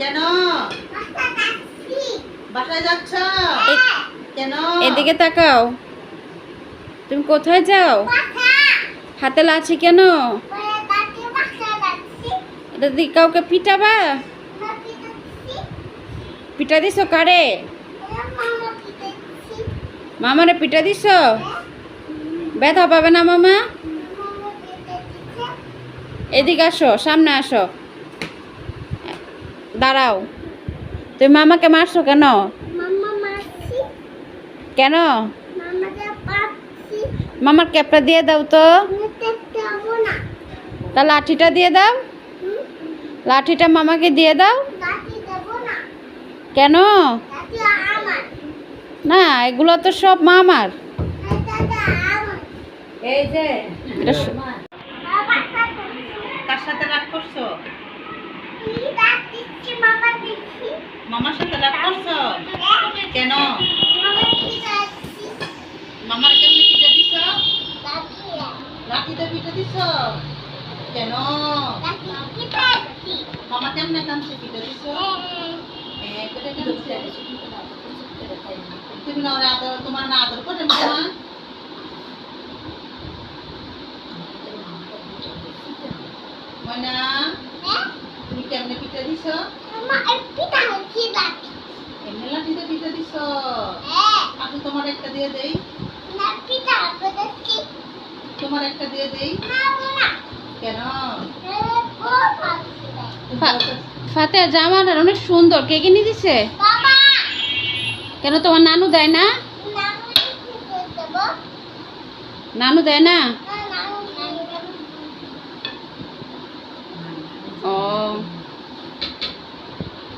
কেন? বাসায় যাচ্ছ? কেন? এদিকে তাকাও। তুমি কোথায় যাও? হাতে লাছি কেন? এটা দিয়ে কাউকে পিটাবা? পিটা দিছ কারে? মামারে পিটা দিছ? ব্যথা পাবে না মামা? এদিকে আসো সামনে আসো। দাঁড়াও। তুমি মামাকে মারছো কেন? কেন? মামার ক্যাপটা দিয়ে দাও তো। তা লাঠিটা দিয়ে দাও। লাঠিটা মামাকে দিয়ে দাও। কেন? না এগুলো তো সব মামার। এই যে এটা কার সাথে? রাগ করছ? মামার সাথে রাগ করছ? কেন? মামার কেমনে পিঠে দিছ? লাঠিতে পিঠে দিছ? কেন? মামা কেমনে কাঁদছে পিঠে দিছ? এ, করে তুমি না আদর তোমার না আদর করে না ময়না? কেমনে পিঠে দিছ? এমনি লাঠিতে পিঠে দিছ? আমি তোমার একটা দিয়ে দেই। তোমার একটা দিয়ে দেই। কেন? ফা- ফাতে জামাটা অনেক সুন্দর। কে কিনে দিছে? কেন তোমার নানু দেয় না? নানু দেয় না?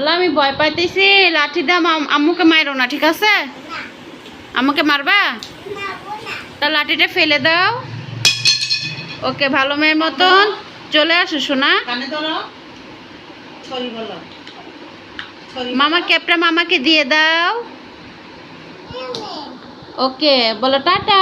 আল্লাহ আমি ভয় পাইতেছি। লাঠি দাম আম্মুকে মারো না ঠিক আছে? আমাকে মারবা? তা লাঠিটা ফেলে দাও। ওকে ভালো মেয়ের মতন। চলে আসো সোনা। মামার ক্যাপটা মামাকে দিয়ে দাও। ওকে বলো টাটা।